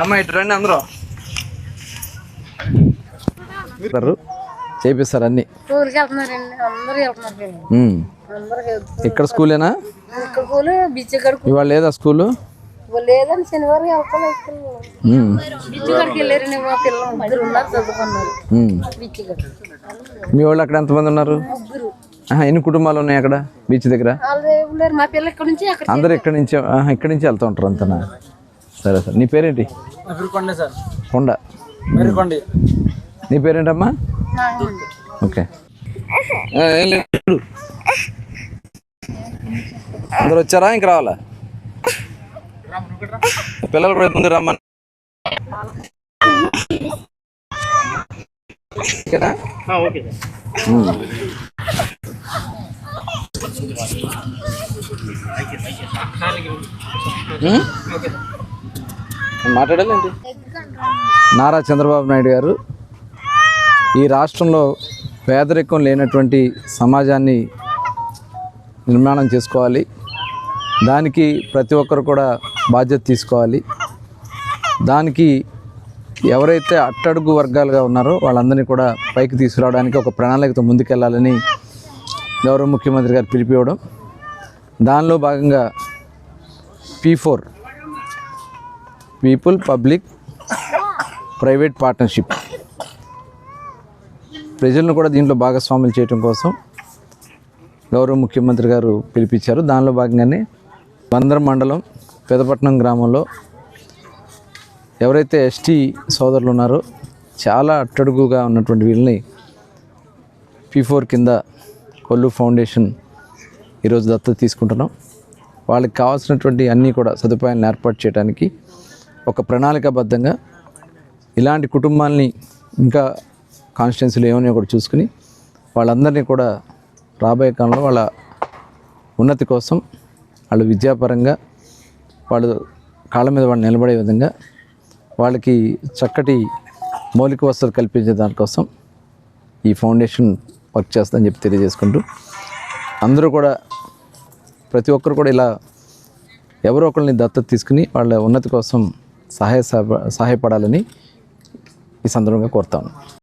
అమ్మ ఇటు రండి అందరూ. చేపిస్తారు అన్ని. ఇక్కడ స్కూలేనా ఇవాళ లేదా స్కూలు? లేదని శనివారం మా వాళ్ళు అక్కడ ఎంతమంది ఉన్నారు? ఎన్ని కుటుంబాలు ఉన్నాయి అక్కడ? బీచ్ దగ్గర? అందరు ఇక్కడి నుంచి ఇక్కడి నుంచి వెళ్తూ ఉంటారు అంతనా? సరే సరే. నీ పేరేంటి? కొండ. నీ పేరేంటమ్మా. ఓకే. అందరు వచ్చారా? ఇంక రావాలా? పిల్లలు కూడా ముందు రమ్మని. మాట్లాడాలండి నారా చంద్రబాబు నాయుడు గారు ఈ రాష్ట్రంలో పేదరికం లేనటువంటి సమాజాన్ని నిర్మాణం చేసుకోవాలి. దానికి ప్రతి ఒక్కరు కూడా బాధ్యత తీసుకోవాలి. దానికి ఎవరైతే అట్టడుగు వర్గాలుగా ఉన్నారో వాళ్ళందరినీ కూడా పైకి తీసుకురావడానికి ఒక ప్రణాళికతో ముందుకెళ్ళాలని గౌరవ ముఖ్యమంత్రి గారు పిలిపివ్వడం. దానిలో భాగంగా P four people public private partnership ప్రజలను కూడా దీంట్లో భాగస్వాములు చేయడం కోసం గౌరవ ముఖ్యమంత్రి గారు పిలిపించారు. దానిలో భాగంగానే బందర్ మండలం పెదపట్నం గ్రామంలో ఎవరైతే ఎస్టీ సోదరులు ఉన్నారో చాలా అట్టడుగుగా ఉన్నటువంటి వీళ్ళని పీ ఫోర్ కింద కొల్లు ఫౌండేషన్ ఈరోజు దత్తత తీసుకుంటున్నాం. వాళ్ళకి కావాల్సినటువంటి అన్నీ కూడా సదుపాయాలను ఏర్పాటు చేయడానికి ఒక ప్రణాళికాబద్ధంగా ఇలాంటి కుటుంబాలని ఇంకా కాన్స్టిట్యున్సీలు ఏమైనా కూడా చూసుకుని వాళ్ళందరినీ కూడా రాబోయే కాలంలో వాళ్ళ ఉన్నతి కోసం వాళ్ళు విద్యాపరంగా వాళ్ళు కాళ్ళ మీద వాళ్ళు నిలబడే విధంగా వాళ్ళకి చక్కటి మౌలిక వసతులు కల్పించే దానికోసం ఈ ఫౌండేషన్ వర్క్ చేస్తుందని చెప్పి తెలియజేసుకుంటూ అందరూ కూడా ప్రతి ఒక్కరు కూడా ఇలా ఎవరో ఒకరిని దత్తత తీసుకుని వాళ్ళ ఉన్నతి కోసం సహాయ సహ- సహాయపడాలని ఈ సందర్భంగా కోరుతాను